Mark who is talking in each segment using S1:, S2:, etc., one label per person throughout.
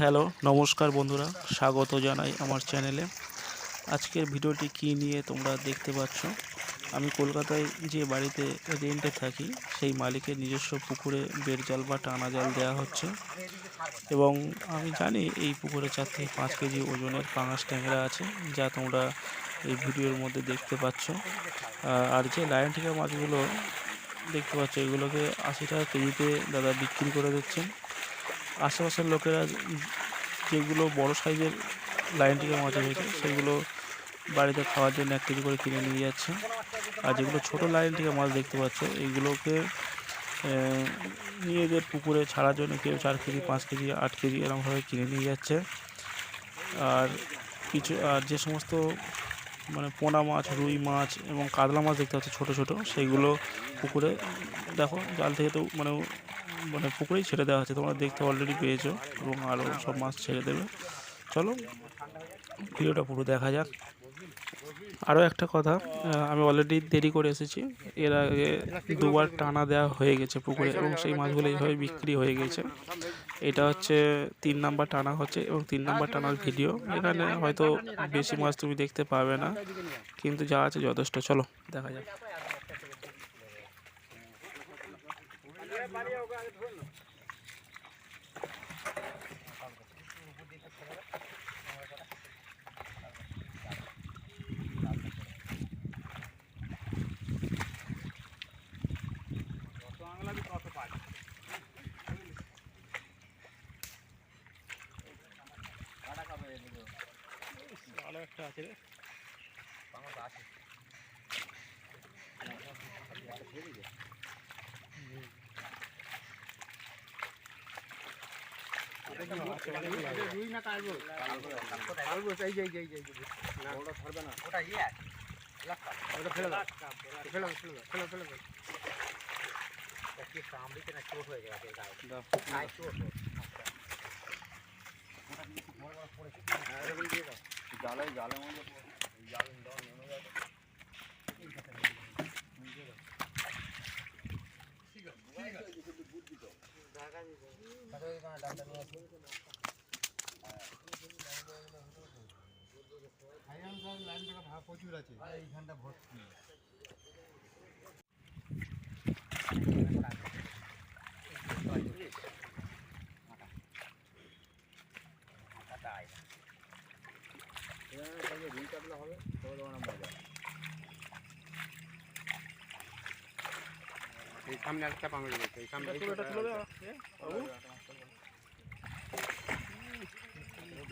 S1: Hello, নমস্কার বন্ধুরা, স্বাগত জানাই আমার চ্যানেলে। আজকের ভিডিওটি কী নিয়ে তোমরা দেখতে পাচ্ছ? আমি কলকাতায় যে বাড়িতে রেন্টে থাকি, সেই মালিকের নিজস্ব পুকুরে বেড় জাল বা টানা জাল দেওয়া হচ্ছে। এবং আমি জানি এই পুকুরে চার থেকে পাঁচ কেজি ওজনের পাঙাশ ট্যাংরা আছে, যা তোমরা এই ভিডিওর মধ্যে দেখতে পাচ্ছ। আর যে লায়ন টিকা মাছগুলো দেখতে পাচ্ছ, এগুলোকে আশি টাকা কেজিতে দাদা বিক্রি করে দিচ্ছেন। আশেপাশের লোকেরা যেগুলো বড় সাইজের লাইন টিকা মাছ রয়েছে সেগুলো বাড়িতে খাওয়ার জন্য এক কেজি করে কিনে নিয়ে যাচ্ছে। আর যেগুলো ছোটো লাইন থেকে মাছ দেখতে পাচ্ছ, এইগুলোকে নিজেদের পুকুরে ছাড়ার জন্য কেউ চার কেজি, পাঁচ কেজি, আট কেজি এরকমভাবে কিনে নিয়ে যাচ্ছে। আর কিছু, আর যে সমস্ত মানে পোনা মাছ, রুই মাছ এবং কাতলা মাছ দেখতে পাচ্ছ ছোটো ছোটো সেইগুলো পুকুরে, দেখো, জাল থেকে তো মানে মানে পুকুরেই ছেড়ে দেওয়া হচ্ছে তোমরা দেখতে অলরেডি পেয়েছ এবং আরও সব মাছ ছেড়ে দেবে। চলো, ভিডিওটা পুরো দেখা যাক। আরও একটা কথা আমি অলরেডি দেরি করে এসেছি। এর আগে দুবার টানা দেওয়া হয়ে গেছে পুকুরে এবং সেই মাছগুলো এইভাবে বিক্রি হয়ে গেছে। এটা হচ্ছে তিন নাম্বার টানা হচ্ছে এবং তিন নাম্বার টানার ভিডিও। এখানে হয়তো বেশি মাছ তুমি দেখতে পাবে না, কিন্তু যা আছে যথেষ্ট। চলো, দেখা যাক। ভালো একটা আছে রে।
S2: রুই না কালবো? কালবো এই যে এই যে এই যে না ওটা ধরবে না। ওটা ইয়ে। ওটা ফেলে দাও। ফেলে দাও ফেলে দাও ফেলে ফেলে দাও কি সামরিতে চোট হয়ে গেছে গায়ে?
S1: দাও।
S2: গায়ে জালে জালে মধ্যে জাল দাও নেমে যাবে প্রচুর আছে এইখানটা ভর্তি হবে তবে তোমার মজা এই সামনে একটা পাঙ্গল রয়েছে এই সামনে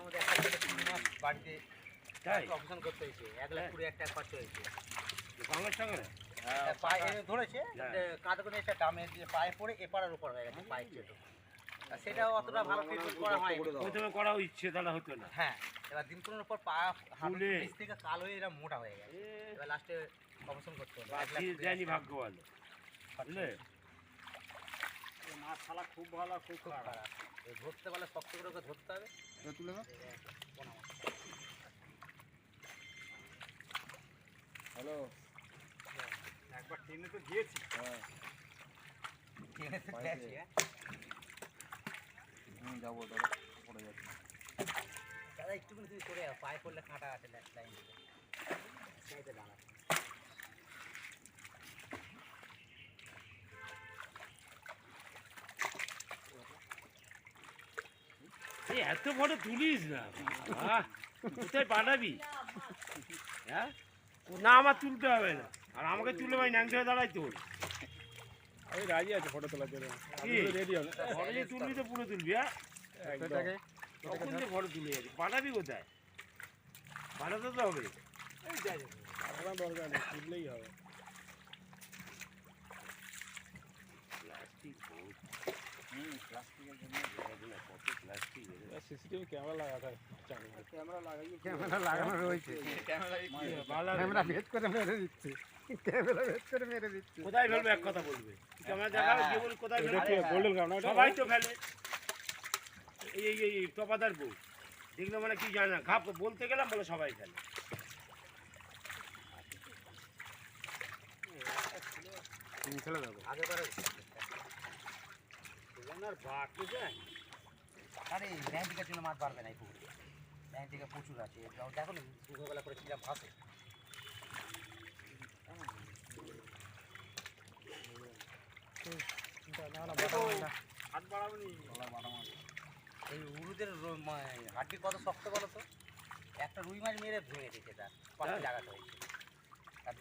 S2: আমাদের একটা ছেলে তিন মাস বাড়িতে অপারেশন করতে হয়েছে। এক লাখ কুড়ি একটা খরচ হয়েছে।
S1: সঙ্গে সঙ্গে
S2: পায়ে ধরেছে
S1: হ্যাঁ।
S2: একটা ডামে দিয়ে পায়ে পড়ে এপারের উপর হয়ে গেছে পায়ে চেটো সেটা অতটা ভালো ট্রিটমেন্ট করা হয়
S1: প্রথমে করা ইচ্ছে তাহলে হতো না।
S2: হ্যাঁ এবার দিন পনেরোর পর পা থেকে কালো হয়ে এরা মোটা হয়ে গেছে। এবার লাস্টে অপারেশন করতে হলো।
S1: জানি ভাগ্য ভালো বুঝলে? মাছ শালা খুব ভালো খুব খারাপ।
S2: ধরতে পারলে শক্ত করে ওকে ধরতে হবে। তুলে হ্যালো।
S1: একবার ট্রেনে তো গিয়েছি
S2: হ্যাঁ। ট্রেনে তো গেছি হ্যাঁ। যাব দাদা। পড়ে যাচ্ছি। দাদা একটুখানি তুমি সরে যাও। পায়ে পড়লে কাঁটা আছে লাইন সাইডে দাঁড়া
S3: এত ফটো তুলিস না কোথায় পাঠাবি? হ্যাঁ? না আমার তুলতে হবে না। আর আমাকে তুলে ভাই ন্যাংটো হয়ে দাঁড়াই তোর।
S4: আমি রাজি আছি ফটো তোলার জন্য।
S3: কি?
S4: রেডি হবে
S3: ফটো যে তুলবি তো পুরো তুলবি হ্যাঁ? তখন যে ফটো তুলে যাবি। পাঠাবি কোথায়? পাঠাতে তো হবে।
S4: দরকার নেই তুললেই হবে। সিসিটিভি ক্যামেরা লাগাতে হয় চাকরি
S5: ক্যামেরা লাগানো রয়েছে। ক্যামেরা ভেদ করে মেরে দিচ্ছে। ক্যামেরা ভেদ করে মেরে দিচ্ছে।
S3: কোথায় ফেলবে এক কথা বলবে? ক্যামেরা দেখাবে যে কোথায় ফেলবে?
S4: গোল্ডেন
S3: সবাই তো ফেলে। এই এই এই এই টপাদার বউ। দেখলে মানে কি জানে না ঘাপ বলতে গেলাম বলে সবাই ফেলে।
S5: ফেলে দেবো
S3: আর
S2: জন্য মাছ পারবে না এই পুকুরে। প্রচুর আছে। দেখো না দুপুরবেলা করে কিরাম ভাসে
S3: নি।
S2: এই উরুদের রো- মা- হাড্ডি কত শক্ত বলো তো? একটা রুই মাছ মেরে ভেঙে দিয়েছে তার। পাশে
S3: হ্যাঁ।
S2: লাগাতে হয়েছে।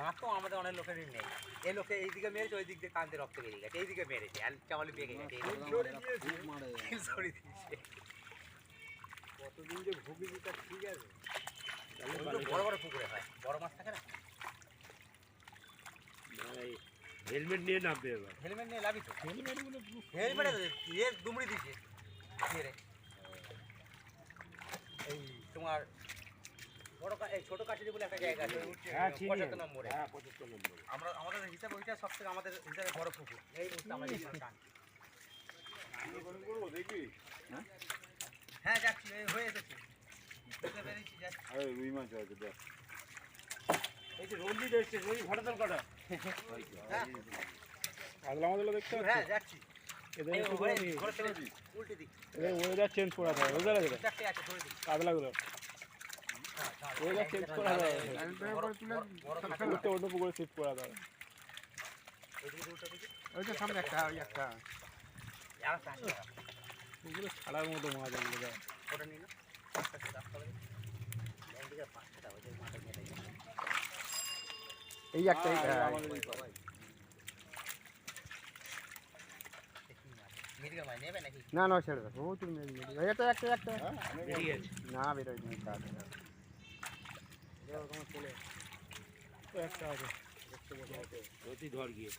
S2: দাঁত তো আমাদের অনেক লোকেরই নেই। এই লোকে এইদিকে মেরেছে ওই দিক দিয়ে কান্দে রক্ত বেরিয়ে গেছে। এইদিকে মেরেছে আর চাওয়ালি পেকে গেছে? দিয়েছে।
S3: কতদিন যে ভুগি তা ঠিক আছে।
S2: বড় বড় পুকুরে হয়। বড় মাছ থাকে না?
S3: হেলমেট নিয়ে নামবে এবার।
S2: হেলমেট নিয়ে লাভি তো। হেলমেট ইয়ে দুমড়ি দিছে মেরে এই তোমার বড় কা- এই ছোট কাঠিরি বলে একটা জায়গা আছে।
S3: হ্যাঁ
S2: পঁচাত্তর নম্বরে।
S3: হ্যাঁ পঁচাত্তর নম্বরে।
S2: আমরা আমাদের হিসাব ওইটা সব থেকে আমাদের হিসাবে বড় পুকুর। এই মুহূর্তে আমরা যেখানে টানছি। হ্যাঁ যাচ্ছি হয়ে এসেছে।
S4: রুই মাছ দেখ।
S3: এই যে কটা।
S2: হ্যাঁ।
S4: আমাদের দেখতে
S2: যাচ্ছি।
S4: করে ওয়েদার চেঞ্জ বুঝতে পারলে
S2: চারটে আছে হ্যাঁ, হ্যাঁ,
S4: ওয়েদার চেঞ্জ করা উল্টে অন্য পুকুরে শিফট করা যায়।
S2: এইদিকে উল্টে দিক
S5: ওই যে সামনে একটা ওই একটা।
S4: পুকুরে ছাড়ার মতো মাছ এগুলো যায়
S2: ওটা নিয়ে
S5: এই একটা।
S4: হ্যাঁ,
S5: হ্যাঁ, না না ছেড়ে মেরে মেরে একটা একটা। না বেরোয় নি
S4: তো একটা আছে।
S3: অতি ধর গিয়ে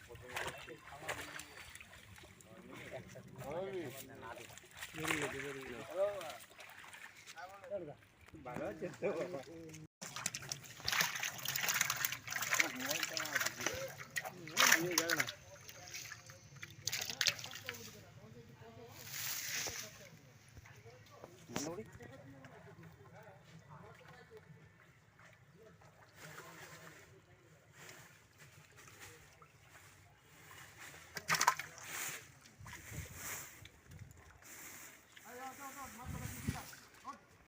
S2: একটা না
S4: না